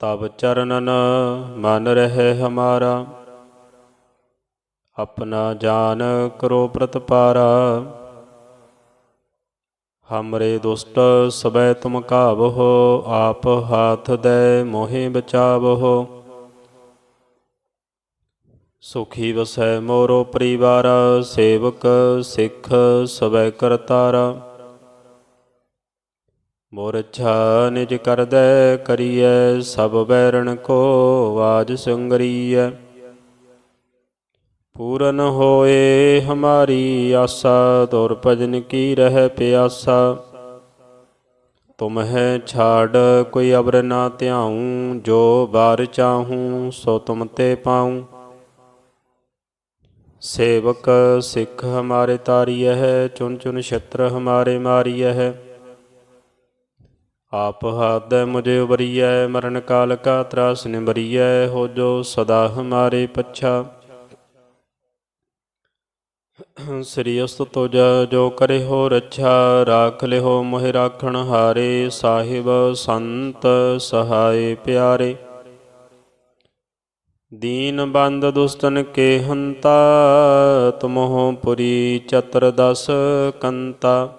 ਤਬ ਚਰਨਨ ਮਨ ਰਹਿ ਹਮਾਰਾ। ਆਪਣਾ ਜਾਨ ਕਰੋ ਪ੍ਰਤਪਾਰਾ। ਹਮਰੇ ਦੁਸ਼ਟ ਸਬੈ ਤੁਮ ਕਾਵਹੋ ਆਪ ਹਾਥ ਦੇ ਮੋਹਿ ਬਚਾਵਹੋ ਸੁਖੀ ਵਸੈ ਮੋਰੋ ਪਰਿਵਾਰ, ਸੇਵਕ ਸਿੱਖ ਸਬੈ ਕਰਤਾਰਾ। ਮੋਰ ਛਾ ਨਿਜ ਕਰਦੈ ਕਰੀਐ, ਸਭ ਬੈਰਣ ਕੋ ਆਜ ਸੰਗਰੀਐ। ਪੂਰਨ ਹੋਏ ਹਮਾਰੀ ਆਸਾ, ਤੁਰ ਭਜਨ ਕੀ ਰਹਿ ਪਿਆਸਾ। ਤੁਮ ਹੈ ਛਾੜ, ਕੋਈ ਅਬਰ ਨਾ ਧਿਆਉ, ਜੋ ਬਾਰ ਚਾਹੂੰ, ਸੋ ਤੁਮ ਤੇ ਪਾਉ। ਸੇਵਕ ਸਿੱਖ ਹਮਾਰੇ ਤਾਰੀਐ ਹੈ ਚੁਨ ਚੁਨ ਛਤਰ ਹਮਾਰੇ ਮਾਰੀਐ। ਹੈ ਆਪ ਹੱਦ ਮੁਝੇ ਉਬਰੀਐ ਮਰਨ ਕਾਲ ਕਾ ਤਰਾਸ ਨਿਬਰੀਐ ਹੋ ਜੋ ਸਦਾ ਹਮਾਰੇ ਪੱਛਾ। ਸ੍ਰੀ ਅਸਤ ਤੁਜ ਜੋ ਕਰੇ ਹੋ ਰੱਛਾ, ਰਾਖ ਲਿਓ ਮੋਹਿ ਰਾਖਣ ਹਾਰੇ, ਸਾਹਿਬ ਸੰਤ ਸਹਾਏ ਪਿਆਰੇ। ਦੀਨ ਬੰਦ ਦੁਸਤਨ ਕੇ ਹੰਤਾ ਤੁਮਹੁ ਪੁਰੀ ਚਤਰ ਦਸ ਕੰਤਾ।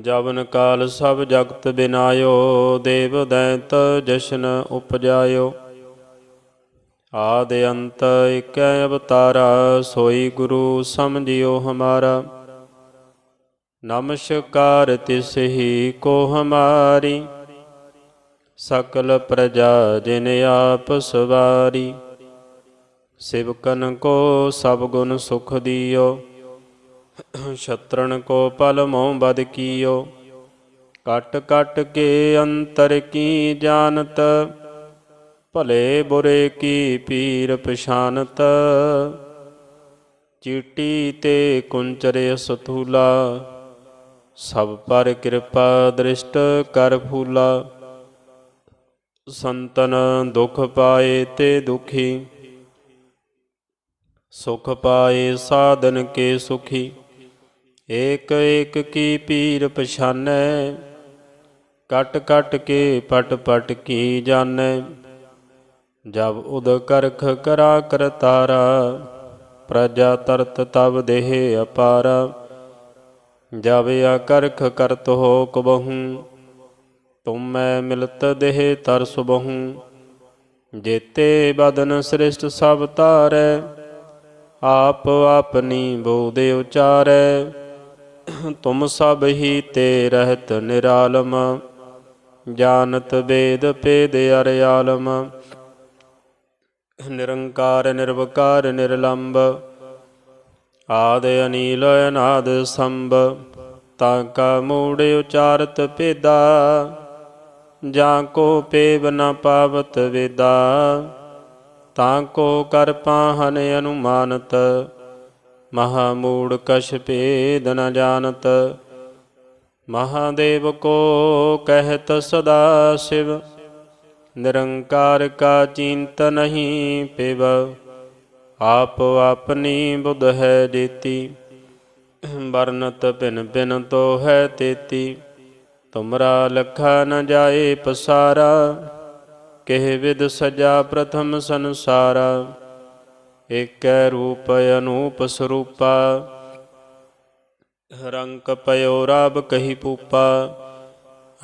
ਜਵਨ ਕਾਲ ਸਭ ਜਗਤ ਬਿਨਾਇਓ, ਦੇਵ ਦੈਂਤ ਜਸ਼ਨ ਉਪਜਾਇਓ। ਆਦ ਅੰਤ ਇਕੈ ਅਵਤਾਰਾ, ਸੋਈ ਗੁਰੂ ਸਮਝਿਓ ਹਮਾਰਾ। ਨਮਸਕਾਰ ਤਿਸ ਹੀ ਕੋ ਹਮਾਰੀ, ਸਕਲ ਪ੍ਰਜਾ ਜਿਨ ਆਪ ਸਵਾਰੀ। ਸਿਵਕਨ ਕੋ ਸਭ ਗੁਣ ਸੁਖ ਦਿਓ। ਛਤਰਨ ਕੋ ਪਲ ਮੋਹ ਬਦ ਕੀਓ। ਕਟ ਕਟ ਕੇ ਅੰਤਰ ਕੀ ਜਾਣਤ, ਭਲੇ ਬੁਰੇ ਕੀ ਪੀਰ ਪਛਾਨਤ। ਚੀਟੀ ਤੇ ਕੁੰਚਰੇ ਸਥੂਲਾ ਸਭ ਪਰ ਕਿਰਪਾ ਦ੍ਰਿਸ਼ਟ ਕਰ ਫੂਲਾ। ਸੰਤਨ ਦੁਖ ਪਾਏ ਤੇ ਦੁਖੀ, ਸੁਖ ਪਾਏ ਸਾਧਨ ਕੇ ਸੁਖੀ। ਏਕ ਏਕ ਕੀ ਪੀਰ ਪਛਾਨੈ, ਕਟ ਕਟ ਕੇ ਪਟ ਪਟ ਕੀ ਜਾਣੈ। ਜਬ ਉਦ ਕਰਖ ਕਰਾ ਕਰਤਾਰਾ ਪ੍ਰਜਾ ਤਰਤ ਤਬ ਦੇਹ ਅਪਾਰਾ। ਜਬ ਅਕਰਖ ਕਰਤ ਹੋ ਕਬਹੂ ਤੁਮ ਮੈਂ ਮਿਲਤ ਦੇਹ ਤਰ ਸੁਬਹੂ ਜੇਤੇ ਬਦਨ ਸ੍ਰਿਸ਼ਟ ਸਭ ਤਾਰੈ, ਆਪ ਆਪਨੀ ਬੋਦੇ ਉਚਾਰੈ। ਤੁਮ ਸਭ ਹੀ ਤੇ ਰਹਿਤ ਨਿਰਾਲਮ ਜਾਨਤ ਵੇਦ ਪੇਦ ਅਰਿਆਲਮ ਨਿਰੰਕਾਰ, ਨਿਰਵਕਾਰ, ਨਿਰਲੰਬ, ਆਦ ਅਨੀਲ, ਅਨਾਦ ਸੰਭ, ਤਾਂ ਕਾ ਮੂੜ ਉਚਾਰਤ ਪੇਦਾ ਜਾਂ ਕੋ ਪੇਵ ਨ ਪਾਵਤ ਵੇਦਾ, ਤਾਂ ਕੋ ਕਰ ਪਾਹਨ ਅਨੁਮਾਨਤ। ਮਹਾ ਮੂੜ ਕਛ ਭੇਦ ਨ ਜਾਣਤ। ਮਹਾਦੇਵ ਕੋ ਕਹਿਤ ਸਦਾ ਸਿਵ। ਨਿਰੰਕਾਰ ਕਾ ਚਿੰਤ ਨਹੀਂ ਪਿਵ। ਆਪ ਆਪਣੀ ਬੁੱਧ ਹੈ ਦੇਤੀ ਵਰਨਤ ਭਿਨ ਭਿਨ ਤੋ ਹੈ ਤੇਤੀ। ਤੁਮਰਾ ਲਖਾ ਨ ਜਾਏ ਪਸਾਰਾ। ਕਿਹ ਵਿਦ ਸਜਾ ਪ੍ਰਥਮ ਸੰਸਾਰਾ। ਏਕੈ ਰੂਪ ਅਨੂਪ ਸਰੂਪਾ। ਰੰਕ ਪਇਓ ਰਾਬ ਕਹੀ ਪੂਪਾ।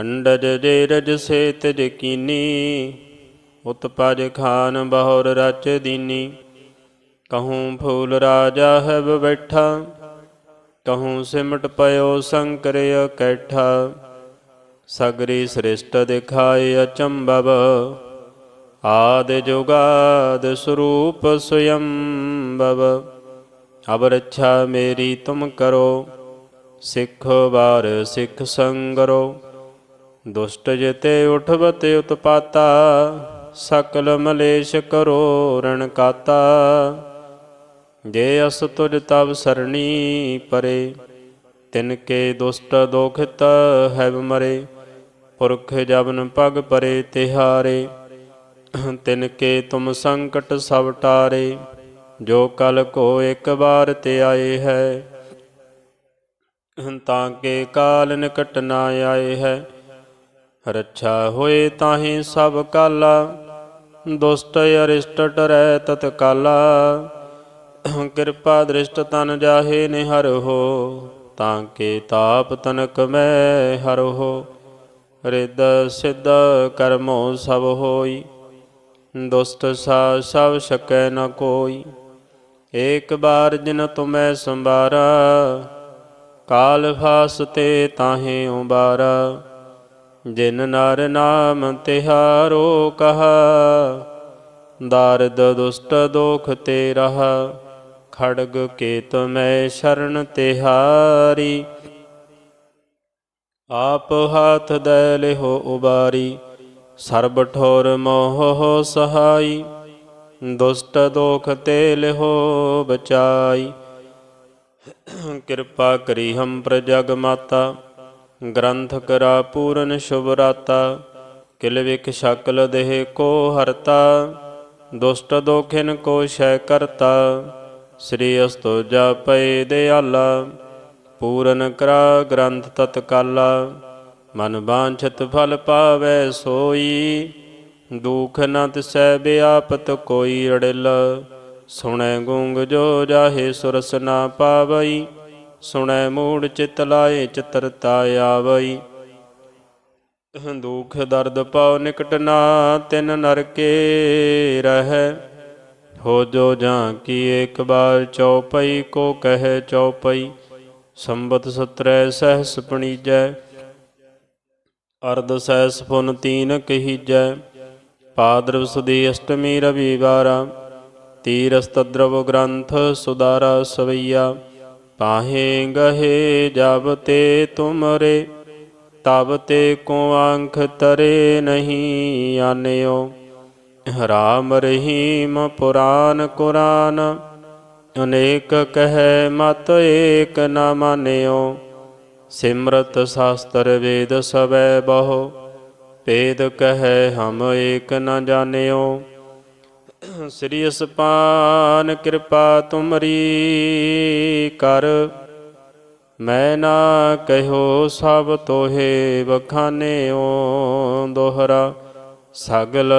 ਅੰਡਜ ਦੇ ਰਜ ਸੇ ਤਿਜ ਕੀਨੀ। ਉਤਪਜ ਖਾਨ ਬਹੁਰ ਰਚ ਦੀਨੀ। ਕਹੂੰ ਫੂਲ ਰਾਜਾ ਹੈ ਬੈਠਾ। ਕਹੂੰ ਸਿਮਟ ਪਇਓ ਸ਼ੰਕਰ ਕੈਠਾ ਸਗਰੀ ਸ੍ਰਿਸ਼ਟ ਦਿਖਾਏ ਅਚੰਭਵ। ਆਦ ਜੁਗਾਦ ਸਰੂਪ ਸੁਯੰਭਵ ਅਬ ਰੱਛਾ ਮੇਰੀ ਤੁਮ ਕਰੋ, ਸਿੱਖ ਵਾਰ ਸਿੱਖ ਸੰਗਰੋ, ਦੁਸ਼ਟ ਜਿਤੇ ਉਠਵਤ ਉਤਪਾਤਾ, ਸਕਲ ਮਲੇਸ਼ ਕਰੋ ਰਣ ਕਾਤਾ। ਜੇ ਅਸ ਤੁਜ ਤਵ ਸਰਣੀ ਪਰੇ, ਤਿਨ ਕੇ ਦੁਸ਼ਟ ਦੋਖਿਤ ਹੈਵ ਮਰੇ, ਪੁਰਖ ਜਬਨ ਪਗ ਪਰੇ ਤਿਹਾਰੇ। ਤਿਨ ਕੇ ਤੁਮ ਸੰਕਟ ਸਭ ਟਾਰੇ, ਜੋ ਕਲ ਕੋ ਇੱਕ ਵਾਰ ਤੇ ਆਏ ਹੈ, ਤਾਂ ਕੇ ਕਾਲ ਨਿਕਟ ਨਾ ਆਏ ਹੈ। ਰੱਛਾ ਹੋਏ ਤਾਹੀ ਸਭ ਕਾਲਾ, ਦੁਸ਼ਟ ਅਰਿਸ਼ਟ ਟਰੈ ਤਤ ਕਾਲਾ ਕਿਰਪਾ ਦ੍ਰਿਸ਼ਟ ਤਨ ਜਾਹੇ ਨਿਹਰ ਹੋ, ਤਾਂ ਕੇ ਤਾਪ ਤਨਕ ਮੈਂ ਹਰ ਹੋ। ਰਿਦ ਸਿਧ ਕਰਮੋ ਸਭ ਹੋਈ ਦੁਸ਼ਟ ਸਾ, ਸਭ ਸਕੈ ਨ ਕੋਈ। ਏਕ ਬਾਰ ਜਿਨ ਤੁਮੈ ਸੰਭਾਰਾ, ਕਾਲ ਫਾਸ ਤੇ ਤਾਹੇ ਉਬਾਰਾ। ਜਿਨ ਨਰ ਨਾਮ ਤਿਹਾਰੋ ਕਹਾ, ਦਾਰਦ ਦੁਸ਼ਟ ਦੋਖ ਤੇ ਰਹਾ। ਖੜਗ ਕੇਤ ਮੈਂ ਸ਼ਰਨ ਤਿਹਾਰੀ। ਆਪ ਹਾਥ ਦੇ ਲਿਹੋ ਉਬਾਰੀ। ਸਰਬ ਠੋਰ ਮੋਹ ਸਹਾਈ, ਦੁਸ਼ਟ ਦੋਖ ਤੇ ਲਿਹੋ ਬਚਾਈ। ਕਿਰਪਾ ਕਰੀ ਹਮ ਪ੍ਰਜਗ ਮਾਤਾ ਗ੍ਰੰਥ ਕਰਾ ਪੂਰਨ ਸ਼ੁਭ ਰਾਤਾ, ਕਿਲ ਵਿਖ ਸ਼ਕਲ ਦੇਹ ਕੋ ਹਰਤਾ, ਦੁਸ਼ਟ ਦੋਖਿਨ ਕੋ ਸ਼ੈ ਕਰਤਾ, ਸ੍ਰੀ ਅਸਤੋ ਜਾਪੈ ਦਿਆਲਾ, ਪੂਰਨ ਕਰਾ ਗ੍ਰੰਥ ਤਤਕਾਲਾ। ਮਨ ਬਾਂਛਤ ਫਲ ਪਾਵੈ ਸੋਈ, ਦੁਖ ਨ ਤਿਸੈ ਬਿਆਪਤ ਕੋਈ ਰੜਿਲ ਸੁਣੈ ਗੁੰਗ ਜੋ ਜਾਹੇ ਸੁਰਸ ਨਾ ਪਾਵਈ, ਸੁਣੈ ਮੂੜ ਚਿਤ ਲਾਏ ਚਤਰਤਾ ਆਵਈ। ਦੁਖ ਦਰਦ ਪਾਉ ਨਿਕਟ ਨਾ ਤਿਨ ਨਰਕੇ ਰਹਿ, ਹੋ ਜੋ ਜਾਂ ਕੀ ਇੱਕ ਬਾਰ ਚੌਪਈ ਕੋ ਕਹੈ ਚਉਪਈ। ਸੰਬਤ ਸਤਰੈ ਸਹਸ ਪਣੀਜੈ ਅਰਧ ਸਹਿਸ ਪੁਨ ਤੀਨ ਕਹੀਜੈ, ਪਾਦਰਵ ਸੁਦੀ ਅਸ਼ਟਮੀ ਰਵੀਵਾਰਾ ਤੀਰਸ ਗ੍ਰੰਥ ਸੁਦਾਰਾ ਸਵਈਆ, ਪਾਹੇ ਗਹੇ ਜਬ ਤੇ ਤੁਮਰੇ, ਤਬ ਤੇ ਕੋ ਅੰਖ ਤਰੇ ਨਹੀਂ ਆਨਿਓ। ਰਾਮ ਰਹੀਮ ਪੁਰਾਨ ਕੁਰਾਨ, ਅਨੇਕ ਕਹੈ ਮਤ ਏਕ ਨ ਮਾਨਿਓ। ਸਿਮਰਤ ਸ਼ਾਸਤਰ ਵੇਦ ਸਵੈ ਬਹੁ, ਭੇਦ ਕਹੈ ਹਮ ਏਕ ਨ ਜਾਣਿਓ। ਸ੍ਰੀ ਅਸਪਾਨ ਕਿਰਪਾ ਤੁਮਰੀ ਕਰ, ਮੈਂ ਨਾ ਕਹਿਓ ਸਭ ਤੋਹੇ ਬਖਾਨਿਓ ਦੋਹਰਾ, ਸਗਲ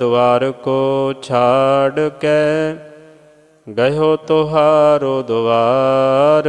ਦੁਆਰ ਕੋ ਛਾੜ ਕੇ ਗਇਓ ਤੁਹਾਰੋ ਦੁਆਰ